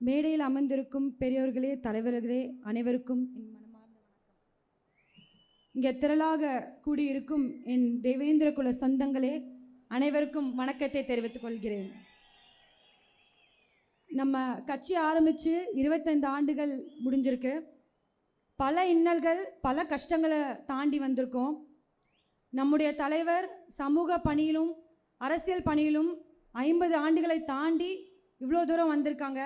மேடையில் அமர்ந்திருக்கும் பெரியோர்களே தலைவர்களே அனைவருக்கும் என் மனமார்ந்த வணக்கம். இங்கே திரளாக கூடியிருக்கும் என் தேவேந்திர குல சொந்தங்களே அனைவருக்கும் வணக்கத்தை தெரிவித்துக் கொள்கிறேன். நம்ம கட்சி ஆரம்பித்து இருபத்தைந்து ஆண்டுகள் முடிஞ்சிருக்கு. பல இன்னல்கள் பல கஷ்டங்களை தாண்டி வந்திருக்கோம். நம்முடைய தலைவர் சமூக பணியிலும் அரசியல் பணியிலும் ஐம்பது ஆண்டுகளை தாண்டி இவ்வளோ தூரம் வந்திருக்காங்க.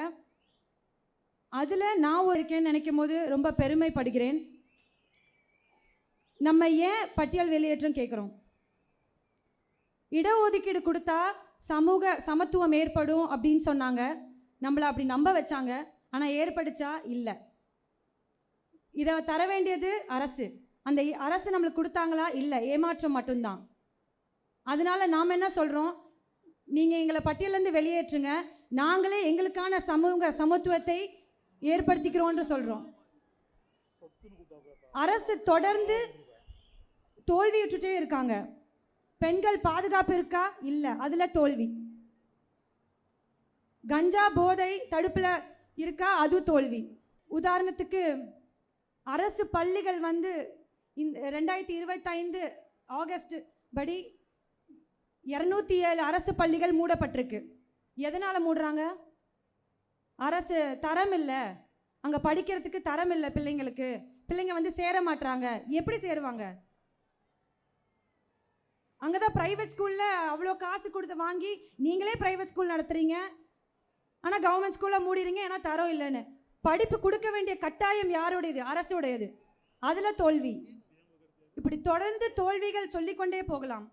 அதில் நான் ஒரு இருக்கேன்னு நினைக்கும் போது ரொம்ப பெருமைப்படுகிறேன். நம்ம ஏன் பட்டியல் வெளியேற்றம் கேட்குறோம் இடஒதுக்கீடு கொடுத்தா சமூக சமத்துவம் ஏற்படும் அப்படின்னு சொன்னாங்க. நம்மளை அப்படி நம்ப வச்சாங்க. ஆனால் ஏற்படுச்சா? இல்லை. இதை தர வேண்டியது அரசு. அந்த அரசு நம்மளுக்கு கொடுத்தாங்களா? இல்லை. ஏமாற்றம் மட்டும்தான். அதனால நாம் என்ன சொல்கிறோம் நீங்கள் எங்களை பட்டியலேருந்து வெளியேற்றுங்க. நாங்களே எங்களுக்கான சமூக சமத்துவத்தை ஏற்படுத்திக்கிறோம்னு சொல்கிறோம் அரசு தொடர்ந்து தோல்வியுற்றுட்டே இருக்காங்க. பெண்கள் பாதுகாப்பு இருக்கா? இல்லை. அதில் தோல்வி. கஞ்சா போதை தடுப்பில் இருக்கா? அது தோல்வி. உதாரணத்துக்கு அரசு பள்ளிகள் வந்து இந்த ரெண்டாயிரத்தி இருபத்தைந்து ஆகஸ்ட் படி இரநூத்தி ஏழு அரசு பள்ளிகள் மூடப்பட்டிருக்கு. எதனால் மூடுறாங்க? அரசு தரம் இல்லை. அங்கே படிக்கிறதுக்கு தரம் இல்லை பிள்ளைங்களுக்கு. பிள்ளைங்க வந்து சேர மாட்றாங்க. எப்படி சேருவாங்க? அங்கே தான் ப்ரைவேட் ஸ்கூலில் அவ்வளோ காசு கொடுத்து வாங்கி நீங்களே ப்ரைவேட் ஸ்கூல் நடத்துகிறீங்க ஆனால் கவர்மெண்ட் ஸ்கூலில் மூடிறீங்க ஏன்னா தரம் இல்லைன்னு. படிப்பு கொடுக்க வேண்டிய கட்டாயம் யாருடையது? அரசுடையது. அதில் தோல்வி. இப்படி தொடர்ந்து தோல்விகள் சொல்லிக்கொண்டே போகலாம்.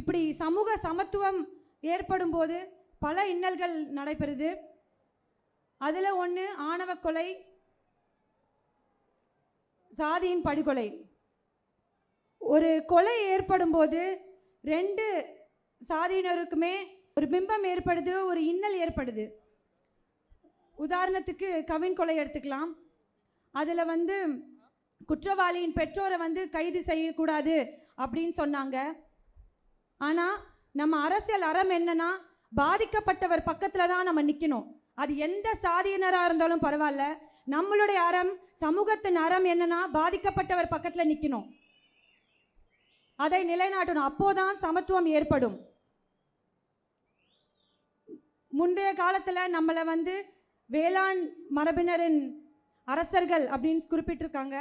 இப்படி சமூக சமத்துவம் ஏற்படும் போது பல இன்னல்கள் நடைபெறுது. அதில் ஒன்று ஆணவ கொலை சாதியின் படுகொலை. ஒரு கொலை ஏற்படும் போது ரெண்டு சாதியினருக்குமே ஒரு பிம்பம் ஏற்படுது ஒரு இன்னல் ஏற்படுது. உதாரணத்துக்கு கவின் கொலை எடுத்துக்கலாம். அதில் வந்து குற்றவாளியின் பெற்றோரை வந்து கைது செய்யக்கூடாது அப்படின்னு சொன்னாங்க. ஆனால் நம்ம அரசியல் அறம் என்னன்னா பாதிக்கப்பட்டவர் பக்கத்தில் தான் நம்ம நிற்கணும் அது எந்த சாதியினராக இருந்தாலும் பரவாயில்ல. நம்மளுடைய அறம் சமூகத்தின் அறம் என்னன்னா பாதிக்கப்பட்டவர் பக்கத்தில் நிற்கணும் அதை நிலைநாட்டணும். அப்போதான் சமத்துவம் ஏற்படும். முந்தைய காலத்தில் நம்மளை வந்து வேளாண் மரபினரின் அரசர்கள் அப்படின்னு குறிப்பிட்டிருக்காங்க.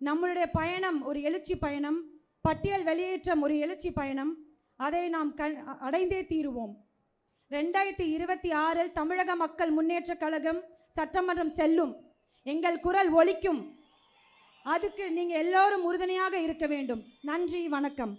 நம்மளுடைய பயணம் ஒரு எழுச்சி பயணம் பட்டியல் வெளியேற்றம் ஒரு எழுச்சி பயணம். அதை நாம் கண் அடைந்தே தீருவோம். ரெண்டாயிரத்தி இருபத்தி ஆறில் தமிழக மக்கள் முன்னேற்ற கழகம் சட்டமன்றம் செல்லும். எங்கள் குரல் ஒழிக்கும் அதுக்கு நீங்கள் எல்லோரும் உறுதுணையாக இருக்க வேண்டும். நன்றி வணக்கம்.